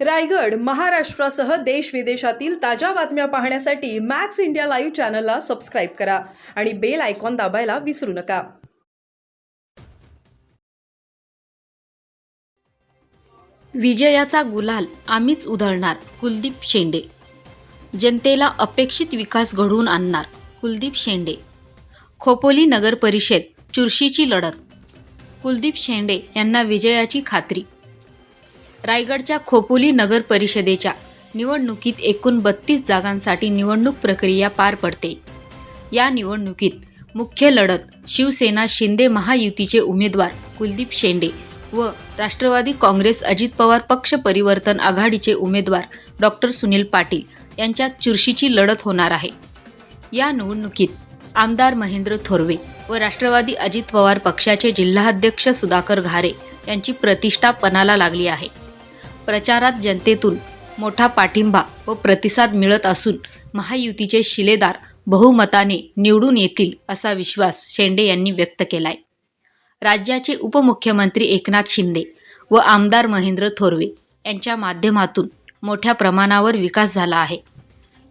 रायगड महाराष्ट्रासह देश विदेशातील ताज्या बातम्या पाहण्यासाठी मॅक्स इंडिया लाईव्ह चॅनलला सबस्क्राईब करा आणि बेल आयकॉन दाबायला विसरू नका. विजयाचा गुलाल आम्हीच उधळणार कुलदीप शेंडे. जनतेला अपेक्षित विकास घडवून आणणार कुलदीप शेंडे. खोपोली नगर परिषद चुरशीची लढत. कुलदीप शेंडे यांना विजयाची खात्री. रायगडच्या खोपोली नगर परिषदेच्या निवडणुकीत एकूण बत्तीस जागांसाठी निवडणूक प्रक्रिया पार पडते. या निवडणुकीत मुख्य लढत शिवसेना शिंदे महायुतीचे उमेदवार कुलदीप शेंडे व राष्ट्रवादी काँग्रेस अजित पवार पक्ष परिवर्तन आघाडीचे उमेदवार डॉक्टर सुनील पाटील यांच्यात चुरशीची लढत होणार आहे. या निवडणुकीत आमदार महेंद्र थोरवे व राष्ट्रवादी अजित पवार पक्षाचे जिल्हाध्यक्ष सुधाकर घारे यांची प्रतिष्ठा पणाला लागली आहे. प्रचारात जनतेतून मोठा पाठिंबा व प्रतिसाद मिळत असून महायुतीचे शिलेदार बहुमताने निवडून येतील असा विश्वास शेंडे यांनी व्यक्त केलाय. राज्याचे उपमुख्यमंत्री एकनाथ शिंदे व आमदार महेंद्र थोरवे यांच्या माध्यमातून मोठ्या प्रमाणावर विकास झाला आहे.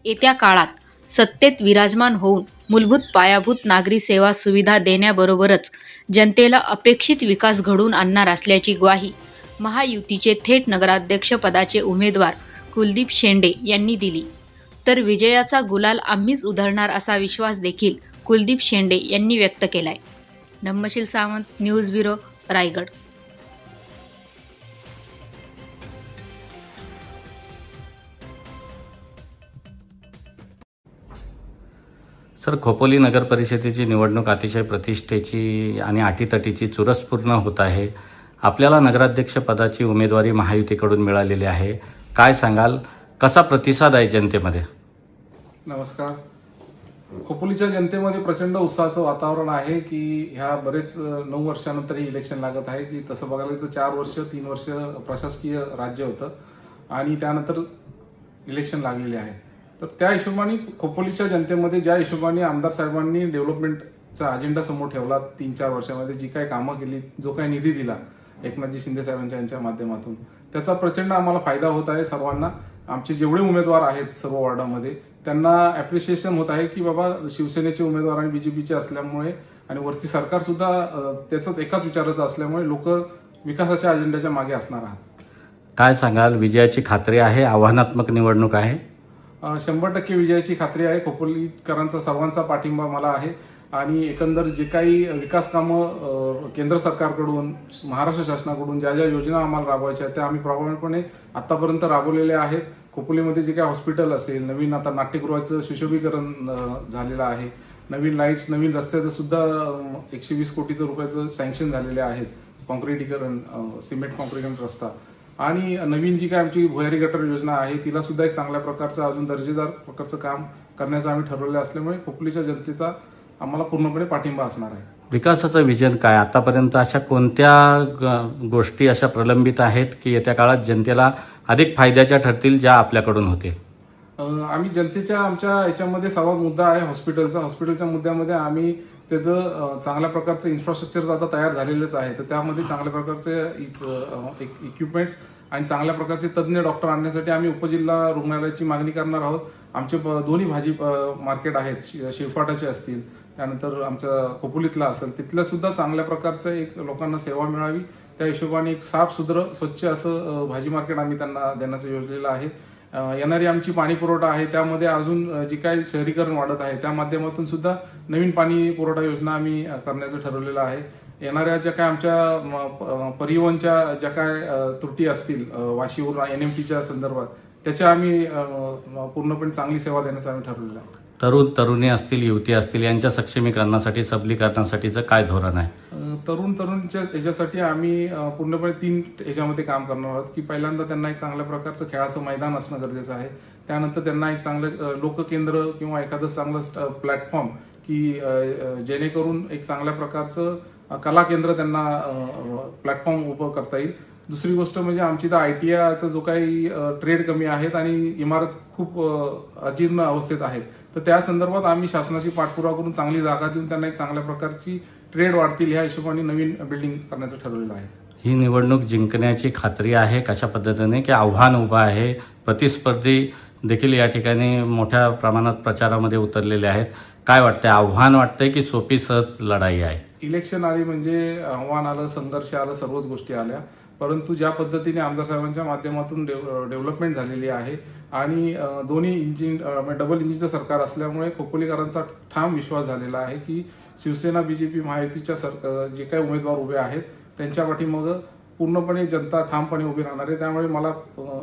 येत्या काळात सत्तेत विराजमान होऊन मूलभूत पायाभूत नागरी सेवा सुविधा देण्याबरोबरच जनतेला अपेक्षित विकास घडवून आणणार असल्याची ग्वाही महायुतीचे थेट नगराध्यक्षपदाचे उमेदवार कुलदीप शेंडे यांनी दिली. तर विजयाचा गुलाल आम्हीच उधळणार असा विश्वास देखील कुलदीप शेंडे यांनी व्यक्त केलाय. Dhammasheel Sawant news bureau Raigad. Sir Khopoli नगर परिषदेची निवडणूक अतिशय प्रतिष्ठेची आणि अटीतटीची चुरसपूर्ण होत आहे. आपल्याला नगराध्यक्ष पदाची उमेदवारी महायुतीकडून मिळालेली आहे. काय सांगाल? कसा प्रतिसाद आहे जनतेमध्ये? नमस्कार. खोपोलीच्या जनतेमध्ये प्रचंड उत्साहाचं वातावरण आहे की ह्या बरेच नऊ वर्षानंतर हे इलेक्शन लागत आहे की तसं बघायला गेलं तर चार वर्ष तीन वर्ष प्रशासकीय राज्य होतं आणि त्यानंतर इलेक्शन लागलेले आहे. तर त्या हिशोबाने खोपोलीच्या जनतेमध्ये ज्या हिशोबाने आमदार साहेबांनी डेव्हलपमेंटचा अजेंडा समोर ठेवला तीन चार वर्षामध्ये जी काही कामं केली जो काही निधी दिला एकनाथजी शिंदे साहेबांच्या यांच्या माध्यमातून. त्याचा प्रचंड आम्हाला फायदा होत आहे सर्वांना. आमचे जेवढे उमेदवार आहेत सर्व वॉर्डामध्ये त्यांना ॲप्रिशिएशन होत आहे की बाबा शिवसेनेचे उमेदवार आणि बीजेपीचे असल्यामुळे आणि वरती सरकार सुद्धा त्याचंच एकाच विचाराचं असल्यामुळे लोक विकासाच्या अजेंड्याच्या मागे असणार आहात. काय सांगाल? विजयाची खात्री आहे? आव्हानात्मक निवडणूक आहे? शंभर टक्के विजयाची खात्री आहे. खोपोलीकरांचा सर्वांचा पाठिंबा मला आहे. आणि एकंदर जे काही विकास कामं केंद्र सरकारकडून महाराष्ट्र शासनाकडून ज्या ज्या योजना आम्हाला राबवायच्या आहेत त्या आम्ही प्रभावीपणे आतापर्यंत राबवलेल्या आहेत. खोपोलीमध्ये जे काही हॉस्पिटल असेल नवीन आता नाट्यगृहाचं सुशोभीकरण झालेलं आहे. नवीन लाईट्स नवीन रस्त्याचं सुद्धा एकशे वीस कोटीचं रुपयाचं सँक्शन झालेले आहेत. कॉन्क्रिटीकरण सिमेंट कॉन्क्रिटीकरण रस्ता. आणि नवीन जी काय आमची भुयारी गटर योजना आहे तिला सुद्धा एक चांगल्या प्रकारचं अजून दर्जेदार प्रकारचं काम करण्याचं आम्ही ठरवलं असल्यामुळे खोपलीच्या जनतेचा आम्हाला पूर्णपणे पाठिंबा असणार आहे. विकासाचं विजन काय? आतापर्यंत अशा कोणत्या ग- गोष्टी अशा प्रलंबित आहेत की येत्या काळात जनतेला अधिक फायद्याच्या ठरतील ज्या आपल्याकडून होतील? अ, आम्ही जनतेच्या आमच्या याच्यामध्ये सर्वात मुद्दा आहे हॉस्पिटलचा. हॉस्पिटलच्या मुद्द्यामध्ये आम्ही त्याचं अ, चांगल्या प्रकारचं इन्फ्रास्ट्रक्चर आता तयार झालेलंच आहे. तर त्यामध्ये चांगल्या प्रकारचे इक्विपमेंट्स आणि चांगल्या प्रकारचे तज्ज्ञ डॉक्टर आणण्यासाठी आम्ही उपजिल्हा रुग्णालयाची मागणी करणार आहोत. आमचे ब- दोन्ही भाजी अ, मार्केट आहेत. शि- शिरफाटाचे असतील. त्यानंतर आमच्या खोपोलीतला असेल तिथलं सुद्धा चांगल्या प्रकारचं एक लोकांना सेवा मिळावी. त्या हिशोबाने एक साफ स्वच्छ असं भाजी मार्केट आम्ही त्यांना देण्याचं योजलेलं आहे. येणारी आमची पाणी पुरवठा आहे त्यामध्ये अजून जी काही शहरीकरण वाढत आहे त्या माध्यमातून सुद्धा नवीन पाणी पुरवठा योजना आम्ही करण्याचं ठरवलेलं आहे. येणाऱ्या ज्या काय आमच्या परिवहनच्या ज्या काय त्रुटी असतील वाशीवरून एन एम टीच्या संदर्भात त्याच्या आम्ही पूर्णपणे चांगली सेवा देण्याचं आम्ही ठरवलेलं आहे. तरुण तरुणी असतील युवती असतील यांच्या सक्षमीकरणासाठी सबलीकरणासाठीचं काय धोरण आहे? तरुण तरुणच्या याच्यासाठी आम्ही अ, पूर्णपणे तीन याच्यामध्ये काम करणार आहोत. की पहिल्यांदा त्यांना एक चांगल्या प्रकारचं खेळाचं मैदान असणं गरजेचं आहे. त्यानंतर त्यांना एक चांगलं अ, लोककेंद्र किंवा एखादं चांगलं प्लॅटफॉर्म की अ, अ, जेणेकरून एक चांगल्या प्रकारचं अ, कला केंद्र त्यांना प्लॅटफॉर्म उभं करता येईल. दुसरी गोष्ट म्हणजे आमची तर आय टी आयचा जो काही ट्रेड कमी आहेत आणि इमारत खूप अ, अजीर्ण अवस्थेत आहेत. तर त्या संदर्भात आम्ही शासनाची पाठपुरावा करून चांगली जागा देऊन त्यांना एक चांगल्या प्रकारची ट्रेड वाढतील ह्या हिशोबाने नवीन बिल्डिंग करण्याचं ठरवलेलं आहे. ही निवडणूक जिंकण्याची खात्री आहे कशा पद्धतीने? की आव्हान उभं आहे प्रतिस्पर्धी देखील या ठिकाणी मोठ्या प्रमाणात प्रचारामध्ये उतरलेले आहेत. काय वाटतंय? आव्हान वाटतंय की सोपी सहज लढाई आहे? इलेक्शन आली म्हणजे आव्हान आलं संघर्ष आलं सर्वच गोष्टी आल्या. परंतु ज्या पद्धतीने आमदार साहेबांच्या माध्यमातून डेव्ह- डेव्हलपमेंट झालेली आहे आणि दोन्ही इंजिन डबल इंजिनचं सरकार असल्यामुळे खोपोलीकरांचा ठाम विश्वास झालेला आहे की शिवसेना बीजेपी महायुतीच्या सर जे काही उमेदवार उभे आहेत त्यांच्या मग पूर्णपणे जनता ठामपणे उभी राहणार आहे. त्यामुळे मला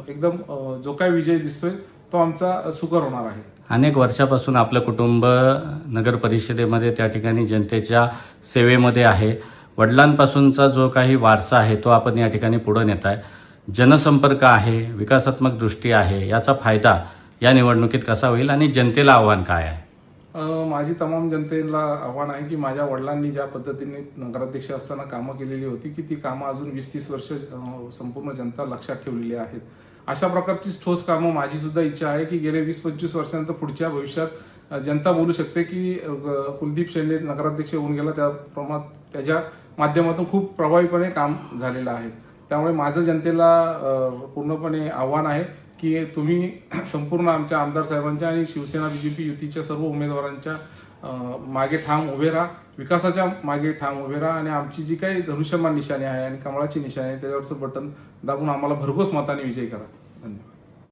एकदम जो काही विजय दिसतोय तो आमचा सुकर होणार आहे. अनेक वर्षापासून आपलं कुटुंब नगर परिषदेमध्ये त्या ठिकाणी जनतेच्या सेवेमध्ये आहे. वडिलांपासूनचा जो काही वारसा आहे तो आपण या ठिकाणी पुढे नेत आहे. जनसंपर्क आहे विकासात्मक दृष्टी आहे याचा फायदा या निवडणुकीत कसा होईल आणि जनतेला आव्हान काय आहे? माझी तमाम जनतेला आव्हान आहे की माझ्या वडिलांनी ज्या पद्धतीने नगराध्यक्ष असताना कामं केलेली होती की ती कामं अजून वीस तीस वर्ष संपूर्ण जनता लक्षात ठेवलेली आहेत. अशा प्रकारची ठोस कामं माझी सुद्धा इच्छा आहे की गेले वीस पंचवीस वर्षानंतर पुढच्या भविष्यात जनता बोलू शकते की कुलदीप शेंडे नगराध्यक्ष होऊन गेला. त्या प्रमाणात त्याच्या माध्यमातून खूप प्रभावीपणे काम झालेलं आहे. त्यामुळे माझं जनतेला पूर्णपणे आव्हान आहे की तुम्ही संपूर्ण आमच्या आमदार साहेबांच्या आणि शिवसेना बीजेपी युतीच्या सर्व उमेदवारांच्या मागे ठाम उभे राहा. विकासाच्या मागे ठाम उभे राहा आणि आमची जी काही धनुष्यमान निशाणी आहे आणि कमळाची निशाणी आहे त्याच्यावरचं बटन दाबून आम्हाला भरघोस मताने विजय करा. धन्यवाद.